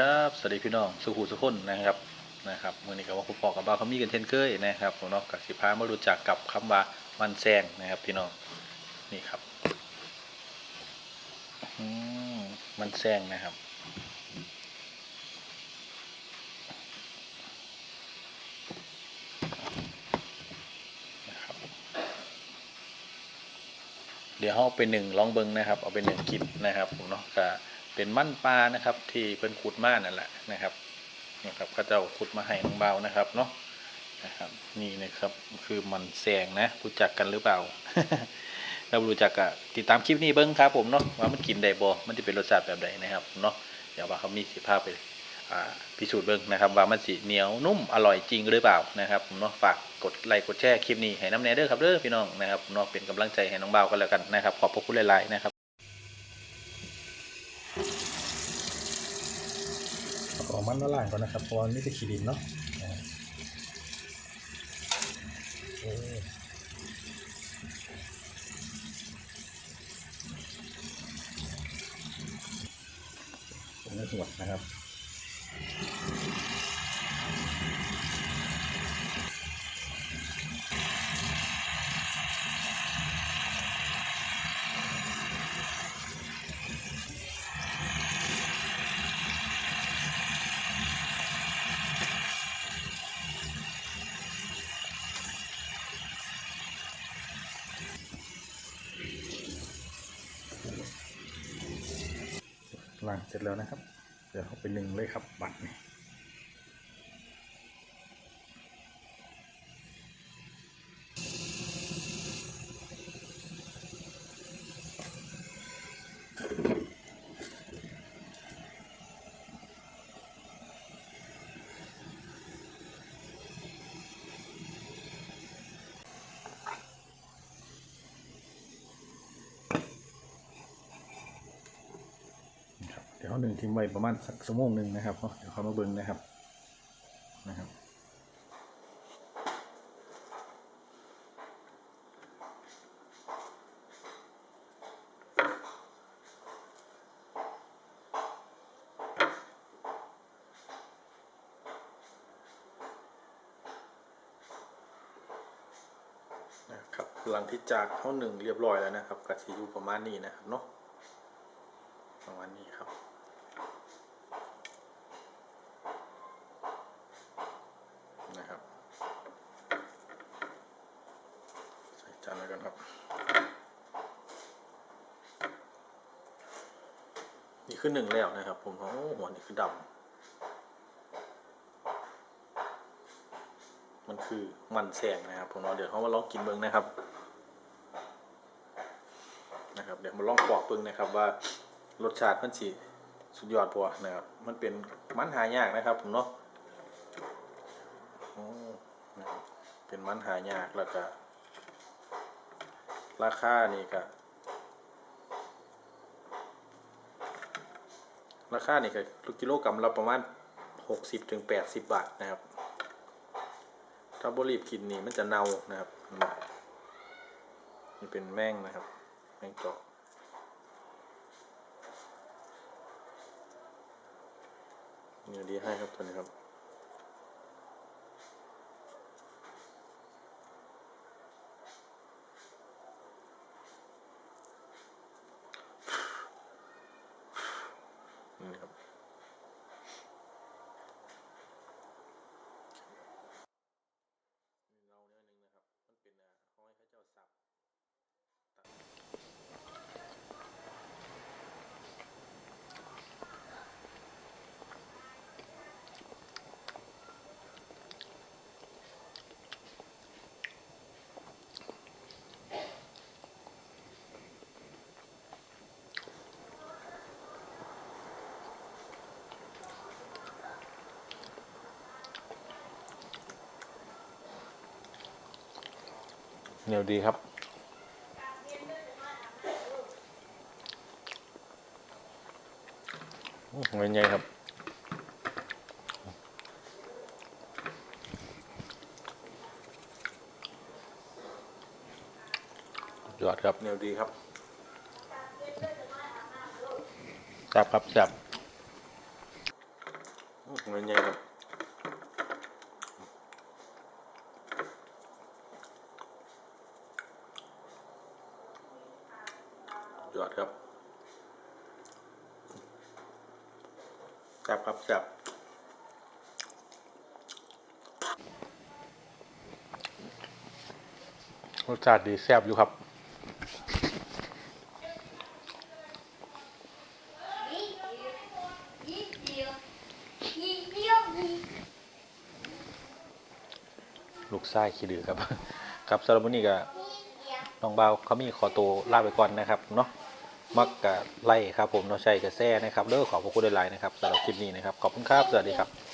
สวัสดีพี่น้องสุขุสุขคนนะครับนะครับมื่อนี้ก็ว่าคุณพ่อกับบ้าวเขามีกันเช่นเคยนะครับผมเนาะกับสิพามารู้จักกับคำว่ามันแซงนะครับพี่น้องนี่ครับอมันแซงนะครับ เดี๋ยวเอาไปหนึ่งลองเบิ้งนะครับ เอาไปหนึ่งกินนะครับผมเนาะก็ เป็นมั่นปลานะครับ ที่เพิ่นขุดมานั่นแหละนะครับนะครับเขาเจ้าขุดมาให้น้องเบานะครับเนาะนะครับนี่นะครับคือมันแซงนะรู้จักกันหรือเปล่าถ้ารู้จักก็ติดตามคลิปนี้เบิ้งครับผมเนาะว่ามันกินได้บ่มันจะเป็นรสชาติแบบใดนะครับเนาะเดี๋ยวว่าเขามีสิภาพไปอ่าพิสูจน์เบิ้งนะครับว่ามันสิเหนียวนุ่มอร่อยจริงหรือเปล่านะครับผมเนาะฝากกดไลค์กดแชร์คลิปนี้ให้น้ำแน่เด้อครับเด้อพี่น้องนะครับเนาะเป็นกำลังใจให้น้องเบากันแล้วกันนะครับขอบพระคุณหลายๆนะครับ ของมันละลางก่อนนะครับ เพราะว่านี่จะขีดินเนาะผมจะตรวนะครับ วางเสร็จแล้วนะครับ เดี๋ยวเอาไปหนึ่งเลยครับบัตรนี่ เดี๋ยวเอาหนึ่งทิ้งไว้ประมาณสักชั่วโมงหนึ่งนะครับเนาะเดี๋ยวเขามาเบิ้งนะครับนะครับนะครับหลังที่จากเข้าหนึ่งเรียบร้อยแล้วนะครับกระสีอยู่ประมาณนี้นะครับเนาะประมาณนี้ครับ จานไว้กันครับ นี่คือหนึ่งแล้วนะครับ ผมโอ้หัวนี่คือดำมันคือมันแสงนะครับ ผมเอาเดี๋ยวเขามาลองกินเบิ้งนะครับ นะครับ เดี๋ยวมาลองปอกเบิ้งนะครับ ว่ารสชาติมันสิสุดยอดปัวนะครับ มันเป็นมันหายากนะครับ ผมเนาะโอ้เป็นมันหายากแล้วก็ ราคานี่ก็ราคานี่ก็กิโลกรัมละประมาณหกสิบถึงแปดสิบบาทนะครับ ถ้าบรีบกินนี่มันจะเน่านะครับนี่เป็นแม่งนะครับ แม่งเจาะนี่ดีให้ครับตัวนี้ครับ นี่ครับ เราเนื้อหนึ่งนะครับ มันเป็นอ่าห้อยข้าเจ้าสับ เหนียวดีครับโอ้โหเป็นไงครับยอดครับเหนียวดีครับจับครับจับอื้อมันใหญ่ครับ ดครับแซบครับแซบรสชาติดีแซ่บอยู่ครับลูกไส้ขี้ดือครับ ครับสำหรับวันนี้ก็น้องเบาเขามีขอตัวลาไปก่อนนะครับเนาะ มักกะไล่ครับผมเนาใช้กระแซ่นะครับเด้อขอบพระคุณหลายๆนะครับสำหรับคลิปนี้นะครับขอบคุณครับสวัสดีครับ